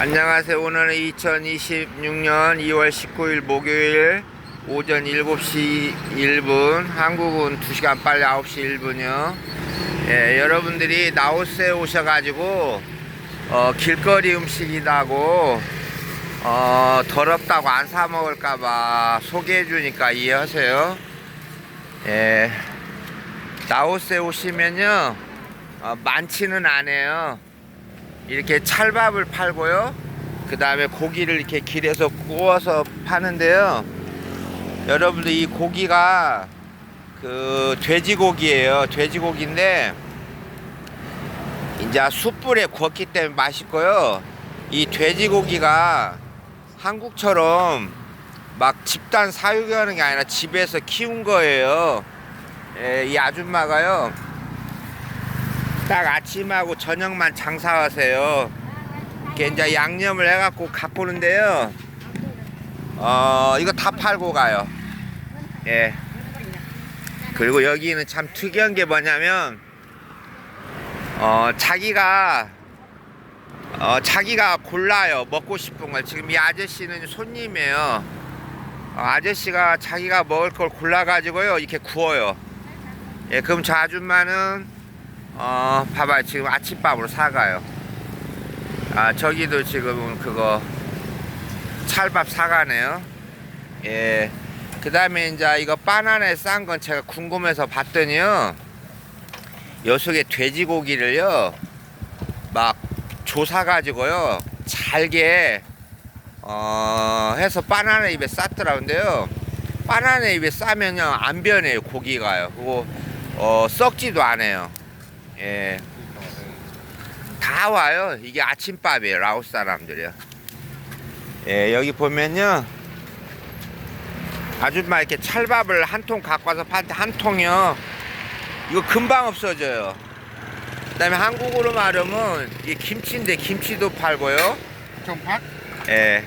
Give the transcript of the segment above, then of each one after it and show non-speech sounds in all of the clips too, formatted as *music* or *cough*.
안녕하세요. 오늘은 2026년 2월 19일 목요일 오전 7시 1분, 한국은 2시간 빨리 9시 1분이요. 예, 여러분들이 나우스에 오셔가지고, 어, 길거리 음식이라고, 어, 더럽다고 안 사 먹을까봐 소개해주니까 이해하세요. 예, 나우스에 오시면요, 어, 많지는 않아요. 이렇게 찰밥을 팔고요. 그 다음에 고기를 이렇게 길에서 구워서 파는데요. 여러분들 이 고기가 그 돼지고기예요. 돼지고기인데 이제 숯불에 구웠기 때문에 맛있고요. 이 돼지고기가 한국처럼 막 집단 사육하는 게 아니라 집에서 키운 거예요. 예, 이 아줌마가요. 딱 아침하고 저녁만 장사하세요. 이렇게 이제 양념을 해갖고 갖고 오는데요. 어, 이거 다 팔고 가요. 예. 그리고 여기는 참 특이한 게 뭐냐면, 어, 자기가, 어, 자기가 골라요. 먹고 싶은 걸. 지금 이 아저씨는 손님이에요. 어, 아저씨가 자기가 먹을 걸 골라가지고요. 이렇게 구워요. 예, 그럼 저 아줌마는 어, 봐봐요. 지금 아침밥으로 사가요. 아, 저기도 지금 그거 찰밥 사가네요. 예. 그 다음에 이제 이거 바나나에 싼 건 제가 궁금해서 봤더니요. 요 속에 돼지고기를요. 막 조사 가지고요. 잘게, 어, 해서 바나나 입에 쌌더라고요. 바나나 입에 싸면요. 안 변해요. 고기가요. 그거, 어, 썩지도 않아요. 예. 다 와요. 이게 아침밥이에요. 라오스 사람들이요. 예, 여기 보면요. 아줌마 이렇게 찰밥을 한 통 갖고 와서 파는데 한 통이요. 이거 금방 없어져요. 그 다음에 한국으로 말하면 이게 김치인데 김치도 팔고요. 정팥? 예.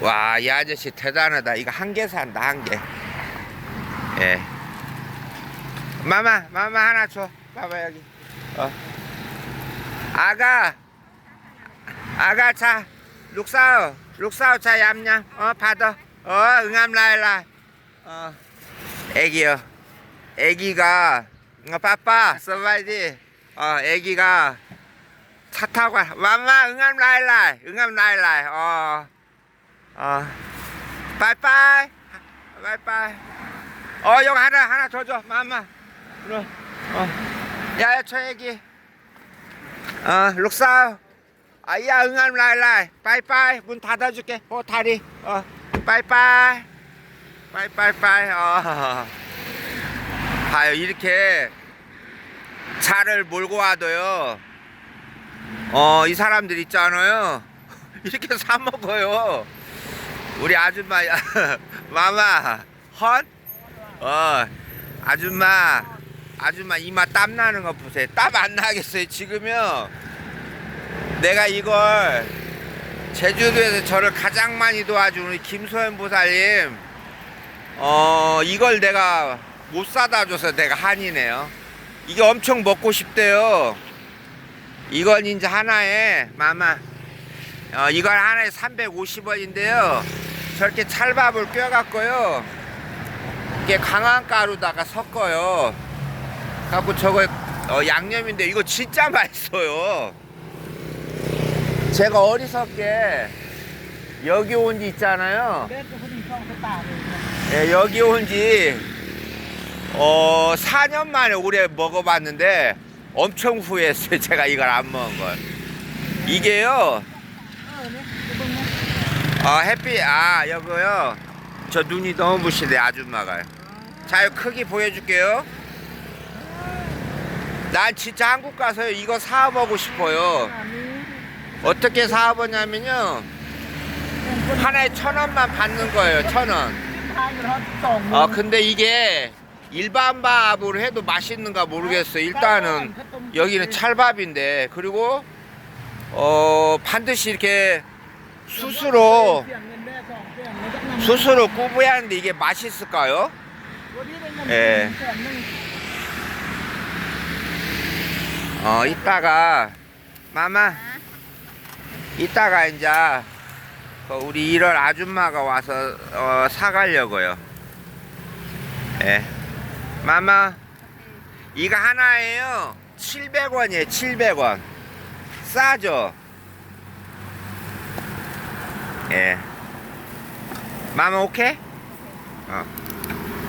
와, 이 아저씨 대단하다. 이거 한 개 산다, 한 개. 예. 마마, 마마 하나 줘. 봐봐, 여기. 어. 아가. 아가, 자. 룩사오. 룩사오, 자, 얌얌. 어, 받아. 어, 응암 라일라. 어. 애기요. 애기가, 어, 빠빠, 서바이디. 어, 애기가 차 타고 가. 마마, 응암 라일라. 응암 라일라. 어. 어. 빠이빠이. 빠이빠이. 어, 여기 하나, 하나 더 줘. 마마. 그럼. 어. 야, 야, 저 애기. 어, 룩사오. 아, 야, 응암 라이라이. 빠이빠이. 문 닫아줄게. 어, 다리. 어, 빠이빠이. 빠이빠이빠이. 어. *laughs* 봐요, 이렇게 차를 몰고 와도요. 어, 이 사람들 있잖아요. *laughs* 이렇게 사 먹어요. 우리 아줌마, *laughs* 마마, 헛? 어, 아줌마, 아줌마 이마 땀 나는 거 보세요. 땀 안 나겠어요, 지금요. 내가 이걸 제주도에서 저를 가장 많이 도와준 우리 김소연 보살님, 어, 이걸 내가 못 사다 줘서 내가 한이네요. 이게 엄청 먹고 싶대요. 이건 이제 하나에, 마마, 어, 이건 하나에 350원인데요. 저렇게 찰밥을 껴갖고요. 이게 강한 가루다가 섞어요. 갖고 저거 어, 양념인데 이거 진짜 맛있어요. 제가 어리석게 여기 온 지 있잖아요. 예, 여기 온 지 어, 4년 만에 올해 먹어봤는데 엄청 후회했어요. *laughs* 제가 이걸 안 먹은 걸. 이게요. 어, 햇빛, 아, 여기요. 저 눈이 너무 부시네, 아줌마가. 자, 이 크기 보여줄게요. 난 진짜 한국 가서 이거 사와보고 싶어요. 어떻게 사와보냐면요. 하나에 천 원만 받는 거예요, 천 원. 아, 근데 이게 일반 밥으로 해도 맛있는가 모르겠어요. 일단은 여기는 찰밥인데, 그리고, 어, 반드시 이렇게 수수로, 수수로 구워야 하는데 이게 맛있을까요? 예. 어, 이따가, 마마, 이따가 이제 그 우리 1월 아줌마가 와서 어, 사가려고요. 예. 마마, 이거 하나에요. 700원이에요, 700원. 싸죠? 예. 마마, 오케이? 어.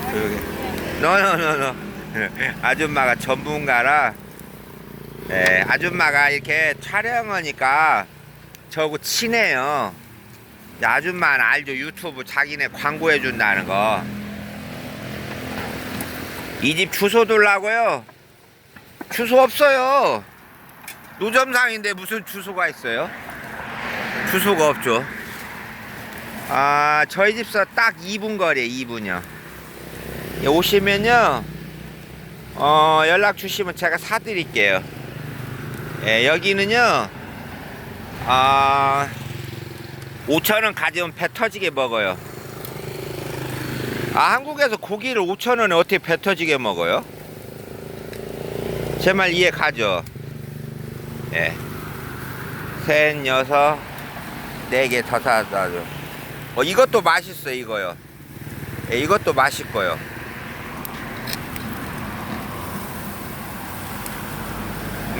여기. 노노노노. *laughs* 아줌마가 전문가라. 예, 아줌마가 이렇게 촬영하니까 저하고 친해요. 이 아줌마는 알죠? 유튜브 자기네 광고해 준다는 거. 이 집 주소 둘라고요? 주소 없어요. 노점상인데 무슨 주소가 있어요? 주소가 없죠. 아, 저희 집서 딱 2분 거리에 2분이요. 오시면요, 어, 연락 주시면 제가 사드릴게요. 예, 여기는요, 아, 5천원 가져오면 배 터지게 먹어요. 아, 한국에서 고기를 5천원에 어떻게 배 터지게 먹어요? 제 말 이해 가죠? 예. 셋, 여섯, 네개더 사다죠. 어, 이것도 맛있어요, 이거요. 예, 이것도 맛있고요.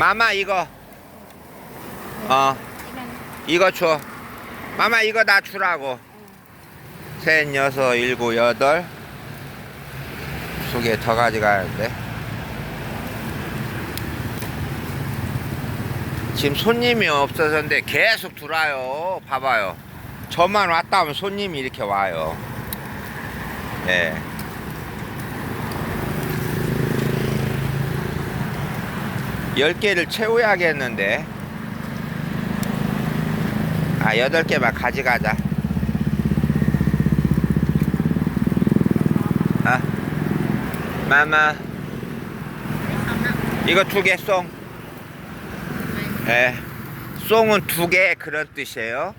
마마, 이거. 어, 이거 줘. 마마, 이거 나 주라고. 셋, 여섯, 일곱, 여덟. 두개더 가져가는데. 지금 손님이 없어서인데 계속 들어와요. 봐봐요. 저만 왔다 하면 손님이 이렇게 와요. 예. 열 개를 채워야겠는데. 아, 여덟 개만 가져가자. 아, 마마. 이거 두 개 송. 예. 송은 두 개 그런 뜻이에요.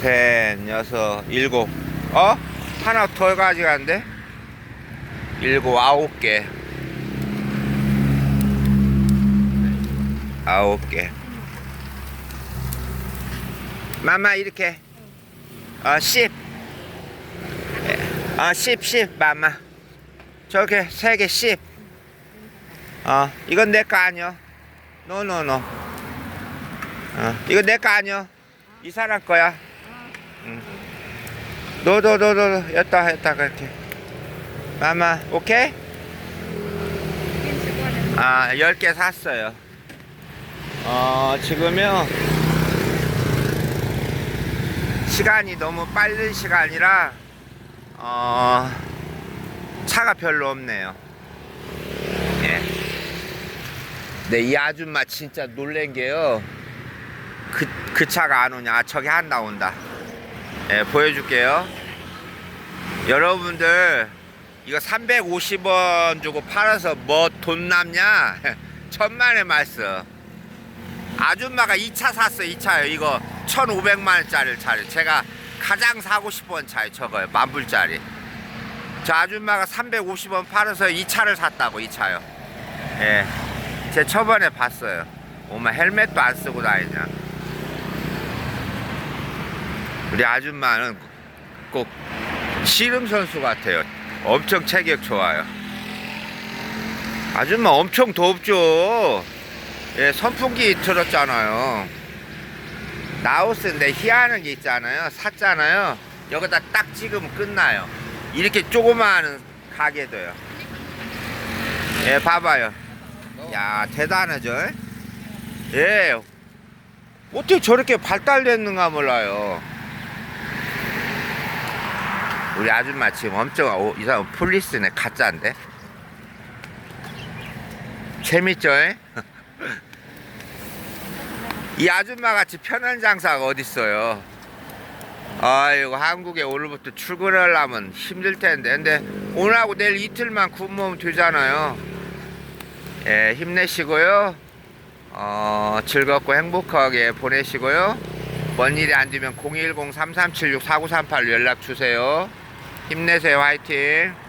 셋, 여섯, 일곱. 어? 하나 더 가져간대? 일곱, 아홉 개. 아홉 개. 마마 이렇게. 어, 십. 예. 어, 십, 십, 마마. 저렇게 세 개, 십. 어, 이건 내 거 아니야. 노노노. 어, 이거 내 거 아니야. 이 사람 거야. 응. 노노노노. 여따, 여따, 그렇게. 마마, 오케이? 아, 10개 샀어요. 어, 지금요. 시간이 너무 빠른 시간이라, 어, 차가 별로 없네요. 예. 네, 이 아줌마 진짜 놀란 게요. 그, 그 차가 안 오냐. 아, 저기 한 나온다. 예, 보여줄게요. 여러분들, 이거 350원 주고 팔아서 뭐 돈 남냐? *laughs* 천만의 말씀. 아줌마가 2차 샀어요, 2차요. 이거 1,500만 원짜리 차를. 제가 가장 사고 싶은 차예요, 저거요. 만 불짜리. 저 아줌마가 350원 팔아서 이 차를 샀다고, 이 차요. 예. 제 저번에 봤어요. 엄마 헬멧도 안 쓰고 다니냐. 우리 아줌마는 꼭 씨름 선수 같아요. 엄청 체격 좋아요. 아줌마 엄청 덥죠. 예, 선풍기 틀었잖아요. 나우스인데 희한한 게 있잖아요. 샀잖아요. 여기다 딱 찍으면 끝나요. 이렇게 조그마한 가게도요. 예, 봐봐요. 야, 대단하죠? 예. 어떻게 저렇게 발달됐는가 몰라요. 우리 아줌마 지금 엄청, 오, 이 사람 폴리스네, 가짜인데? 재밌죠? *laughs* 예? 이 아줌마 같이 편한 장사가 어딨어요. 아이고, 한국에 오늘부터 출근하려면 힘들 텐데. 근데 오늘하고 내일 이틀만 근무하면 되잖아요. 예, 힘내시고요. 어, 즐겁고 행복하게 보내시고요. 먼 일이 안 되면 010-3376-4938 연락 주세요. 힘내세요. 화이팅.